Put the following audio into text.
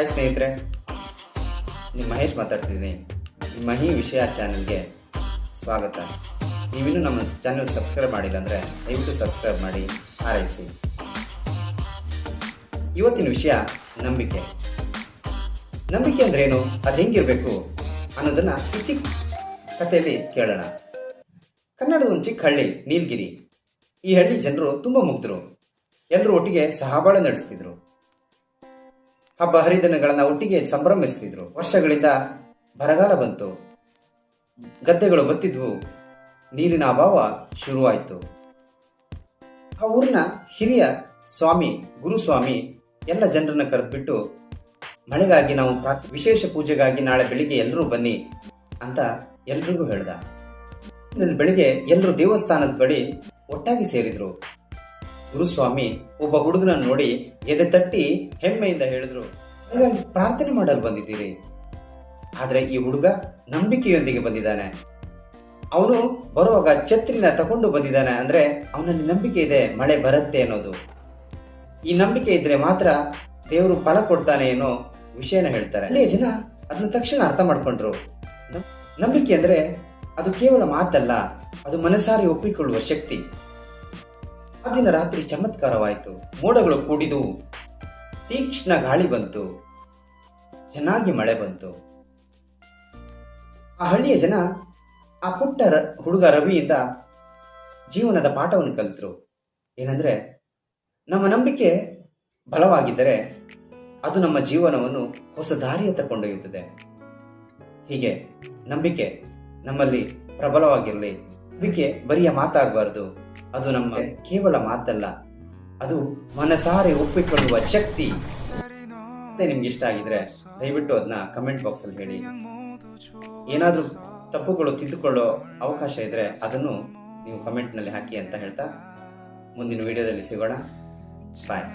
Hi ಸ್ನೇಹಿತರೆ ನಿಮ್ಮ ಮಹೇಶ್ ಮಾತಾಡ್ತಿದ್ದೀನಿ. ನಿಮ್ಮ ಈ ವಿಷಯ ಚಾನಲ್ಗೆ ಸ್ವಾಗತ. ನೀವಿನ್ನೂ ನಮ್ಮ ಚಾನಲ್ ಸಬ್ಸ್ಕ್ರೈಬ್ ಮಾಡಿಲ್ಲ ಅಂದರೆ ದಯವಿಟ್ಟು ಸಬ್ಸ್ಕ್ರೈಬ್ ಮಾಡಿ, ಹಾರೈಸಿ. ಇವತ್ತಿನ ವಿಷಯ ನಂಬಿಕೆ. ನಂಬಿಕೆ ಅಂದ್ರೇನು ಅದು ಹೆಂಗಿರಬೇಕು ಅನ್ನೋದನ್ನ ಈ ಚಿಕ್ಕ ಕಥೆಯಲ್ಲಿ ಕೇಳೋಣ. ಕನ್ನಡದ ಒಂದು ಚಿಕ್ಕ ಹಳ್ಳಿ, ನೀಲಗಿರಿ. ಈ ಹಳ್ಳಿ ಜನರು ತುಂಬ ಮುಗ್ಧರು. ಎಲ್ಲರೂ ಒಟ್ಟಿಗೆ ಸಹಬಾಳ ನಡೆಸ್ತಿದ್ರು. ಹಬ್ಬ ಹರಿದಿನಗಳನ್ನ ಒಟ್ಟಿಗೆ ಸಂಭ್ರಮಿಸ್ತಿದ್ರು. ವರ್ಷಗಳಿಂದ ಬರಗಾಲ ಬಂತು. ಗದ್ದೆಗಳು ಬತ್ತಿದ್ವು. ನೀರಿನ ಅಭಾವ ಶುರುವಾಯಿತು. ಆ ಊರಿನ ಹಿರಿಯ ಸ್ವಾಮಿ ಗುರುಸ್ವಾಮಿ ಎಲ್ಲ ಜನರನ್ನ ಕರೆದ್ಬಿಟ್ಟು, ಮಳೆಗಾಗಿ ನಾವು ವಿಶೇಷ ಪೂಜೆಗಾಗಿ ನಾಳೆ ಬೆಳಿಗ್ಗೆ ಎಲ್ಲರೂ ಬನ್ನಿ ಅಂತ ಎಲ್ರಿಗೂ ಹೇಳ್ದ. ಬೆಳಿಗ್ಗೆ ಎಲ್ಲರೂ ದೇವಸ್ಥಾನದ ಬಳಿ ಒಟ್ಟಾಗಿ ಸೇರಿದ್ರು. ಗುರುಸ್ವಾಮಿ ಒಬ್ಬ ಹುಡುಗನ ನೋಡಿ ಎದೆ ತಟ್ಟಿ ಹೆಮ್ಮೆಯಿಂದ ಹೇಳಿದ್ರು, "ಹಾಗಾಗಿ ಪ್ರಾರ್ಥನೆ ಮಾಡಲು ಬಂದಿದ್ದೀರಿ. ಆದರೆ ಈ ಹುಡುಗ ನಂಬಿಕೆಯೊಂದಿಗೆ ಬಂದಿದ್ದಾನೆ. ಅವನು ಬರುವಾಗ ಛತ್ರಿನ ತಗೊಂಡು ಬಂದಿದ್ದಾನೆ ಅಂದ್ರೆ ಅವನಲ್ಲಿ ನಂಬಿಕೆ ಇದೆ, ಮಳೆ ಬರುತ್ತೆ ಅನ್ನೋದು. ಈ ನಂಬಿಕೆ ಇದ್ರೆ ಮಾತ್ರ ದೇವರು ಫಲ ಕೊಡ್ತಾನೆ ಏನೋ ವಿಷಯನ ಹೇಳ್ತಾರೆ. ಅಲ್ಲಿಯ ಜನ ಅದನ್ನ ತಕ್ಷಣ ಅರ್ಥ ಮಾಡ್ಕೊಂಡ್ರು. ನಂಬಿಕೆ ಅಂದ್ರೆ ಅದು ಕೇವಲ ಮಾತಲ್ಲ, ಅದು ಮನಸಾರಿ ಒಪ್ಪಿಕೊಳ್ಳುವ ಶಕ್ತಿ. ಆ ದಿನ ರಾತ್ರಿ ಚಮತ್ಕಾರವಾಯಿತು. ಮೋಡಗಳು ಕೂಡಿದು ತೀಕ್ಷ್ಣ ಗಾಳಿ ಬಂತು. ಚೆನ್ನಾಗಿ ಮಳೆ ಬಂತು. ಆ ಹಳ್ಳಿಯ ಜನ ಆ ಪುಟ್ಟ ರ- ಹುಡುಗ ರವಿಯಿಂದ ಜೀವನದ ಪಾಠವನ್ನು ಕಲಿತರು. ಏನಂದ್ರೆ, ನಮ್ಮ ನಂಬಿಕೆ ಬಲವಾಗಿದ್ದರೆ ಅದು ನಮ್ಮ ಜೀವನವನ್ನು ಹೊಸ ದಾರಿಯತ್ತ ಕೊಂಡೊಯ್ಯುತ್ತದೆ. ಹೀಗೆ ನಂಬಿಕೆ ನಮ್ಮಲ್ಲಿ ಪ್ರಬಲವಾಗಿರಲಿ. ನಂಬಿಕೆ ಬರಿಯ ಮಾತಾಗಬಾರ್ದು. ಅದು ನಮ್ಮ ಕೇವಲ ಮಾತಲ್ಲ, ಅದು ಮನಸಾರೆ ಒಪ್ಪಿಕೊಳ್ಳುವ ಶಕ್ತಿ. ನಿಮ್ಗೆ ಇಷ್ಟ ಆಗಿದ್ರೆ ದಯವಿಟ್ಟು ಅದನ್ನ ಕಮೆಂಟ್ ಬಾಕ್ಸ್ ಅಲ್ಲಿ ಹೇಳಿ. ಏನಾದ್ರೂ ತಪ್ಪುಗಳು ತಿದ್ದುಕೊಳ್ಳೋ ಅವಕಾಶ ಇದ್ರೆ ಅದನ್ನು ನೀವು ಕಮೆಂಟ್ನಲ್ಲಿ ಹಾಕಿ ಅಂತ ಹೇಳ್ತಾ ಮುಂದಿನ ವಿಡಿಯೋದಲ್ಲಿ ಸಿಗೋಣ. ಬಾಯ್